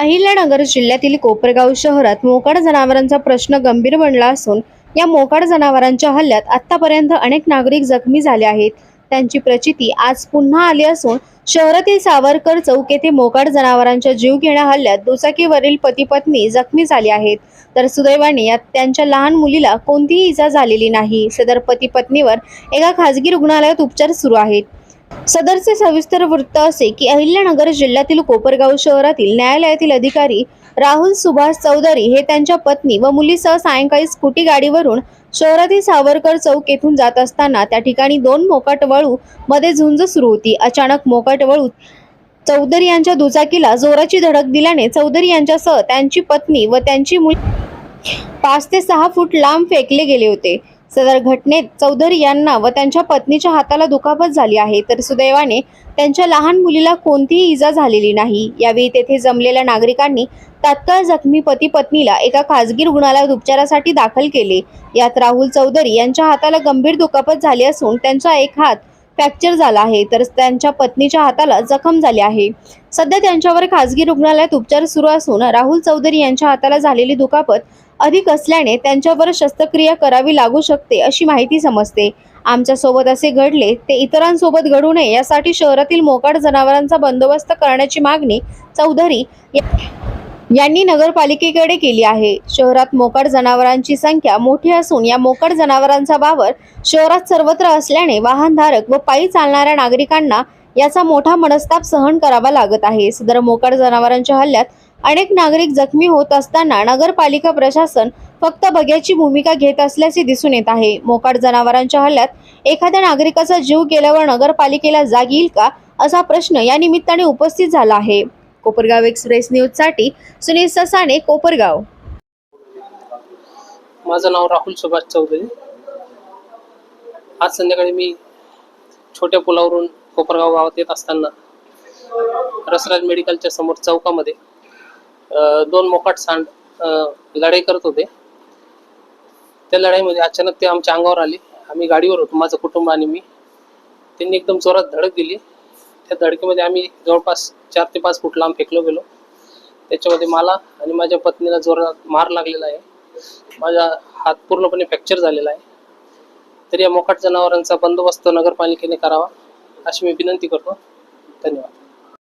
अहिल्यानगर जिल्ह्यातील कोपरगाव शहरात मोकाड जनावरांचा प्रश्न गंभीर बनला असून या मोकाड जनावरांच्या हल्ल्यात आतापर्यंत अनेक नागरिक जखमी झाले आहेत. त्यांची प्रचिती आज पुन्हा आली असून शहरातील सावरकर चौक येथे मोकाड जनावरांच्या जीव घेण्या हल्ल्यात दुचाकीवरील पती पत्नी जखमी झाली आहेत. तर सुदैवाने यात त्यांच्या लहान मुलीला कोणतीही इजा झालेली नाही. सदर पती पत्नीवर एका खासगी रुग्णालयात उपचार सुरू आहेत. सदरचे सविस्तर वृत्त असे की अहिल्यानगर जिल्ह्यातील कोपरगाव शहरातील न्यायालयातील अधिकारी राहुल सुभाष चौधरी हे त्यांच्या पत्नी व मुलीसह सायंकाळी स्कूटी गाडीवरून शहरातील सावरकर चौक येथून जात असताना त्या ठिकाणी दोन मोकाट वळू मध्ये झुंज सुरू होती. अचानक मोकाट वळू चौधरी यांच्या दुचाकीला जोराची धडक दिल्याने चौधरी यांच्यासह त्यांची पत्नी व त्यांची मुली पाच ते सहा फूट लांब फेकले गेले होते. सदर घटनेत चौधरी यांना व त्यांच्या पत्नीच्या हाताला दुखापत झाली आहे तर सुदैवाने त्यांच्या लहान मुलीला कोणतीही इजा झालेली नाही. यावेळी तेथे जमलेल्या नागरिकांनी तात्काळ जखमी पती पत्नीला एका खासगी रुग्णालयात उपचारासाठी दाखल केले. यात राहुल चौधरी यांच्या हाताला गंभीर दुखापत झाली असून त्यांचा एक हात फ्रॅक्चर झाला आहे तर त्यांच्या पत्नीच्या हाताला जखम झाली आहे. सध्या त्यांच्यावर खासगी रुग्णालयात उपचार सुरू असून राहुल चौधरी यांच्या हाताला झालेली दुखापत अधिक असल्याने त्यांच्यावर शस्त्रक्रिया करावी लागू शकते अशी माहिती समजते. आमच्यासोबत असे घडले ते इतरांसोबत घडू नये यासाठी शहरातील मोकाट जनावरांचा बंदोबस्त करण्याची मागणी चौधरी या- यांनी नगरपालिकेकडे केली आहे. शहरात मोकाड जनावरांची संख्या मोठी असून या मोकड जनावरांचा बावर शहरात सर्वत्र असल्याने वाहनधारक व पायी चालणाऱ्या नागरिकांना याचा मोठा मनस्ताप सहन करावा लागत आहे. सदर मोकड जनावरांच्या हल्ल्यात अनेक नागरिक जखमी होत असताना नगरपालिका प्रशासन फक्त बघ्याची भूमिका घेत असल्याचे दिसून येत आहे. मोकाट जनावरांच्या हल्ल्यात एखाद्या नागरिकाचा जीव गेल्यावर नगरपालिकेला जाग येईल का असा प्रश्न या निमित्ताने उपस्थित झाला आहे. कोपरगाव एक्सप्रेस न्यूजसाठी सुनील ससाने कोपरगाव. माझं नाव राहुल सुभाष चौधरी. आज संध्याकाळी मी छोट्या पुलावरून कोपरगाव गावात येत असताना रसराज मेडिकलच्या समोर चौकामध्ये दोन मोकाट सांड लढाई करत होते. त्या लढाईमध्ये अचानक ते आमच्या अंगावर आले. आम्ही गाडीवर होतो. माझं कुटुंब आणि मी. त्यांनी एकदम जोरात धडक दिली. त्या धडकेमध्ये आम्ही जवळपास चार ते पाच फूट लांब फेकलो गेलो. त्याच्यामध्ये मला आणि माझ्या पत्नीला जोरात मार लागलेला आहे. माझा हात पूर्णपणे फ्रॅक्चर झालेला आहे. तर या मोकाट जनावरांचा बंदोबस्त नगरपालिकेने करावा अशी मी विनंती करतो. धन्यवाद.